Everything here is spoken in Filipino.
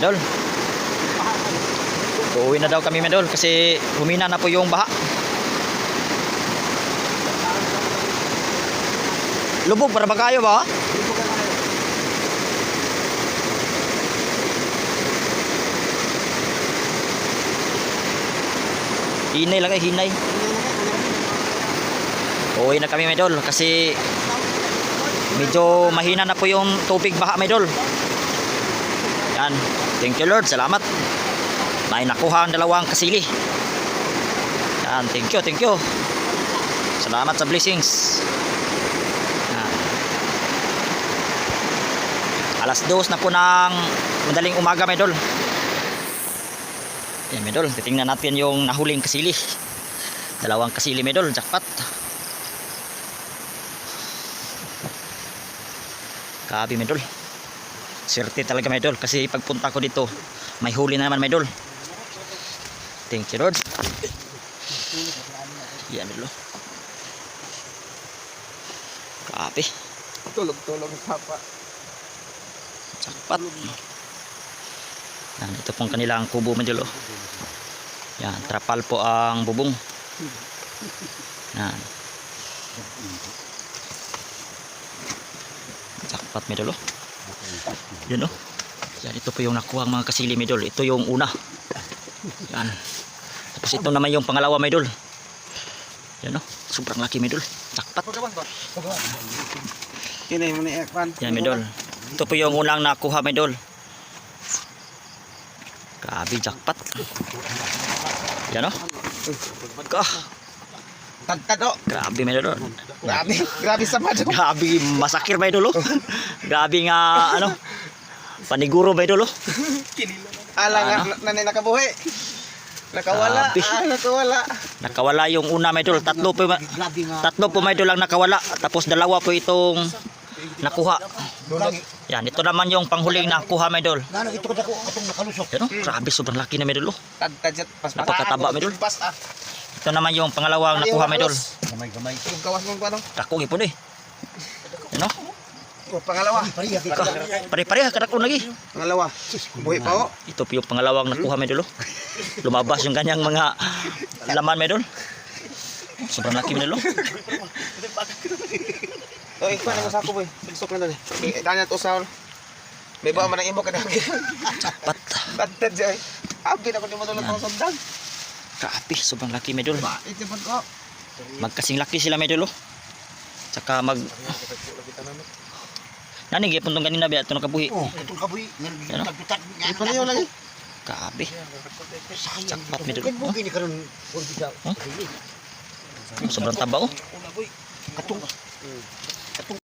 medol. Uuwi na daw kami medol kasi humina na po yung baha. Lubog para ba kayo ba? Hinay lang eh, hinay. Uuwi na kami medol kasi medyo mahina na po yung tubig baha medol. Yan. Thank you Lord. Salamat. May nakuha ang dalawang kasili. Yan. Thank you. Thank you. Salamat sa blessings. Yan. Alas dos na po ng madaling umaga medol. Yan medol. Titingnan natin yung nahuling kasili. Dalawang kasili medol. Jackpot. Kabi medol. Swerte talaga medol kasi pagpunta ko dito may huli na naman medol. Thank you Lord. Yan medol. Kabi. Tulog-tulog papa. Jackpot. Yan, ito pong kanilang kubo medol. Oh. Yan, trapal po ang bubong. Yan. Jackpot medol. Oh. Yan oh. Yan ito po yung nakuha mga kasili medol. Ito yung una. Yan. Tapos ito naman yung pangalawa medol. Yan oh. Sobrang laki medol. Ekman. Yan medol. Ito po yung unang nakuha medol. Grabe jackpot. Yan oh. Kah, Tagtad oh. grabe medol. Grabe. Grabe sa mado. Grabe masakir medol oh. Grabe nga ano. Paniguro medol oh. Ala nga Ano? na- nanay nakabuhi. Nakawala. Grabe. Ah, nakawala. Nakawala yung una medol. Tatlo po tatlo po medol lang nakawala. Tapos dalawa po itong nakuha. Yan, ito naman yung panghuling nakuha medol. Nano ito ko dako atong nakalusok. Yan oh. Grabe sobrang laki na medol oh. Tagtad siya. Pas Napakataba, Medol. Pas ah. Ito naman yung pangalawang nakuha medol. Gamay-gamay. Yung kawas mo pa no. Dako gipon eh. Yan oh. Oh, pangalawa. Pare-pareha kadako lagi. Pangalawa. Buhi pa oh. Ito po yung pangalawang nakuha medol. oh. Lumabas yung kanyang mga laman medol. Sobrang laki medol. oh. Oh, Ekman ang usako boy. Bigsok na doon. Eh, danya to sa May ba man ang imo kada. Pat. Tagtad siya. Abi na ko di mo tulog ng sundan. Grabe, sobrang laki medol. Magkasing laki sila medol. oh. Tsaka mag... Nani, gipon tong kanina ba? Ito nakabuhi. Oh, itong kabuhi. Ano? Nagpitat. Ito na yun lagi. Grabe. Jackpot medol. Gini karon bisa. Sobrang taba oh. Katong